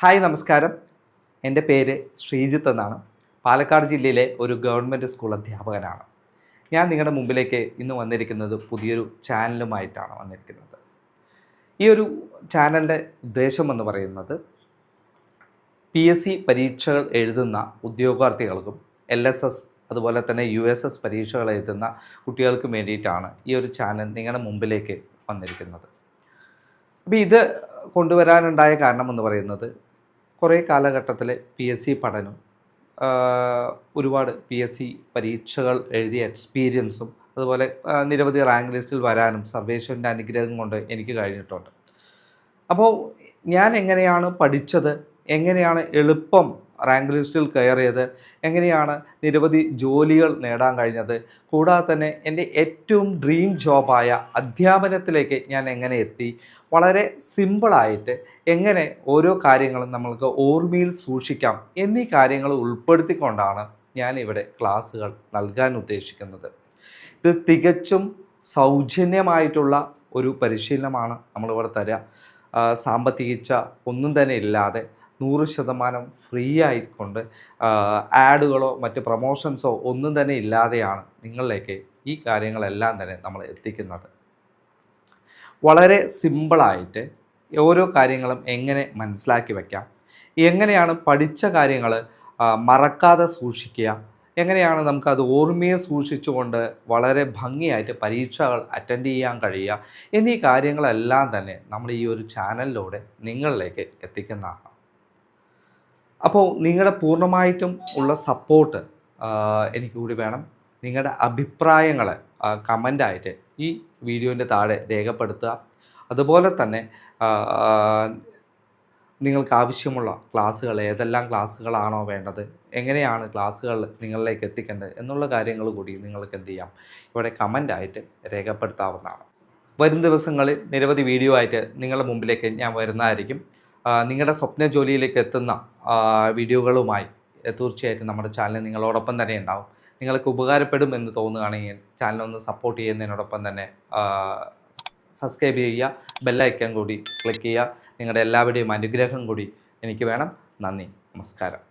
Hi നമസ്കാരം. എന്റെ പേര് ശ്രീജിത്ത് എന്നാണ്. പാലക്കാട് ജില്ലയിലെ ഒരു ഗവൺമെന്റ് സ്കൂൾ അധ്യാപകനാണ്. ഞാൻ നിങ്ങളുടെ മുമ്പിലേക്ക് ഇന്ന് വന്നിരിക്കുന്നത് പുതിയൊരു ചാനലുമായിട്ടാണ് വന്നിരിക്കുന്നത്. ഈ ഒരു ചാനലിന്റെ ഉദ്ദേശം എന്ന് പറയുന്നത് പി എസ് സി പരീക്ഷകൾ എഴുതുന്ന ഉദ്യോഗാർത്ഥികൾക്കും എൽ എസ് എസ് അതുപോലെ തന്നെ യു എസ് എസ് പരീക്ഷകൾ എഴുതുന്ന കുട്ടികൾക്കും വേണ്ടിയിട്ടാണ് ഈ ഒരു ചാനൽ നിങ്ങളുടെ മുമ്പിലേക്ക് വന്നിരിക്കുന്നത്. അപ്പോൾ ഇത് കൊണ്ടുവരാനുണ്ടായ കാരണം എന്ന് പറയുന്നത് കുറേ കാലഘട്ടത്തിലെ പി എസ് സി പഠനം ഒരുപാട് പി എസ് സി പരീക്ഷകൾ എഴുതിയ എക്സ്പീരിയൻസും അതുപോലെ നിരവധി റാങ്ക് ലിസ്റ്റിൽ വരാനും സർവേശ്വരന്റെ അനുഗ്രഹം കൊണ്ട് എനിക്ക് കഴിഞ്ഞിട്ടുണ്ട്. അപ്പോൾ ഞാൻ എങ്ങനെയാണ് പഠിച്ചത്? എങ്ങനെയാണ് എളുപ്പം റാങ്ക് ലിസ്റ്റിൽ കയറിയത് എങ്ങനെയാണ് നിരവധി ജോലികൾ നേടാൻ കഴിഞ്ഞത്? കൂടാതെ തന്നെ എന്റെ ഏറ്റവും ഡ്രീം ജോബായ അധ്യാപനത്തിലേക്ക് ഞാൻ എങ്ങനെ എത്തി? വളരെ സിമ്പിളായിട്ട് എങ്ങനെ ഓരോ കാര്യങ്ങളും നമ്മൾക്ക് ഓർമ്മയിൽ സൂക്ഷിക്കാം എന്നീ കാര്യങ്ങൾ ഉൾപ്പെടുത്തിക്കൊണ്ടാണ് ഞാൻ ഇവിടെ ക്ലാസ്സുകൾ നൽകാൻ ഉദ്ദേശിക്കുന്നത്. ഇത് തികച്ചും സൗജന്യമായിട്ടുള്ള ഒരു പരിശീലനമാണ് നമ്മളിവിടെ തരിക ആ, സാമ്പത്തികിച്ച ഒന്നും തന്നെ ഇല്ലാതെ നൂറ് ശതമാനം ഫ്രീ ആയിക്കൊണ്ട് ആഡുകളോ മറ്റ് പ്രൊമോഷൻസോ ഒന്നും തന്നെ ഇല്ലാതെയാണ് നിങ്ങളിലേക്ക് ഈ കാര്യങ്ങളെല്ലാം തന്നെ നമ്മൾ എത്തിക്കുന്നത്. വളരെ സിമ്പിളായിട്ട് ഓരോ കാര്യങ്ങളും എങ്ങനെ മനസ്സിലാക്കി വയ്ക്കാം എങ്ങനെയാണ് പഠിച്ച കാര്യങ്ങൾ മറക്കാതെ സൂക്ഷിക്കുക? എങ്ങനെയാണ് നമുക്കത് ഓർമ്മയെ സൂക്ഷിച്ചുകൊണ്ട് വളരെ ഭംഗിയായിട്ട് പരീക്ഷകൾ അറ്റൻഡ് ചെയ്യാൻ കഴിയുക? എന്നീ കാര്യങ്ങളെല്ലാം തന്നെ നമ്മൾ ഈ ഒരു ചാനലിലൂടെ നിങ്ങളിലേക്ക് എത്തിക്കുന്നതാണ്. അപ്പോൾ നിങ്ങളുടെ പൂർണമായിട്ടും ഉള്ള സപ്പോർട്ട് എനിക്ക് കൂടി വേണം. നിങ്ങളുടെ അഭിപ്രായങ്ങൾ കമന്റായിട്ട് ഈ വീഡിയോന്റെ താഴെ രേഖപ്പെടുത്തുക. അതുപോലെ തന്നെ നിങ്ങൾക്ക് ആവശ്യമുള്ള ക്ലാസ്സുകൾ ഏതെല്ലാം ക്ലാസ്സുകളാണോ വേണ്ടത് എങ്ങനെയാണ് ക്ലാസ്സുകൾ നിങ്ങളിലേക്ക് എത്തിക്കേണ്ടത് എന്നുള്ള കാര്യങ്ങൾ കൂടി നിങ്ങൾക്ക് എന്ത് ചെയ്യാം. ഇവിടെ കമന്റായിട്ട് രേഖപ്പെടുത്താവുന്നതാണ്. വരും ദിവസങ്ങളിൽ നിരവധി വീഡിയോ ആയിട്ട് നിങ്ങളുടെ മുമ്പിലേക്ക് ഞാൻ വരുന്നതായിരിക്കും. നിങ്ങളുടെ സ്വപ്ന ജോലിയിലേക്ക് എത്തുന്ന വീഡിയോകളുമായി തീർച്ചയായിട്ടും നമ്മുടെ ചാനൽ നിങ്ങളോടൊപ്പം തന്നെ ഉണ്ടാവും. നിങ്ങൾക്ക് ഉപകാരപ്പെടും എന്ന് തോന്നുകയാണെങ്കിൽ ചാനൽ ഒന്ന് സപ്പോർട്ട് ചെയ്യുന്നതിനോടൊപ്പം തന്നെ സബ്സ്ക്രൈബ് ചെയ്യുക ബെല്ലൈക്കൻ കൂടി ക്ലിക്ക് ചെയ്യുക. നിങ്ങളുടെ എല്ലാവരുടെയും അനുഗ്രഹം കൂടി എനിക്ക് വേണം. നന്ദി. നമസ്കാരം.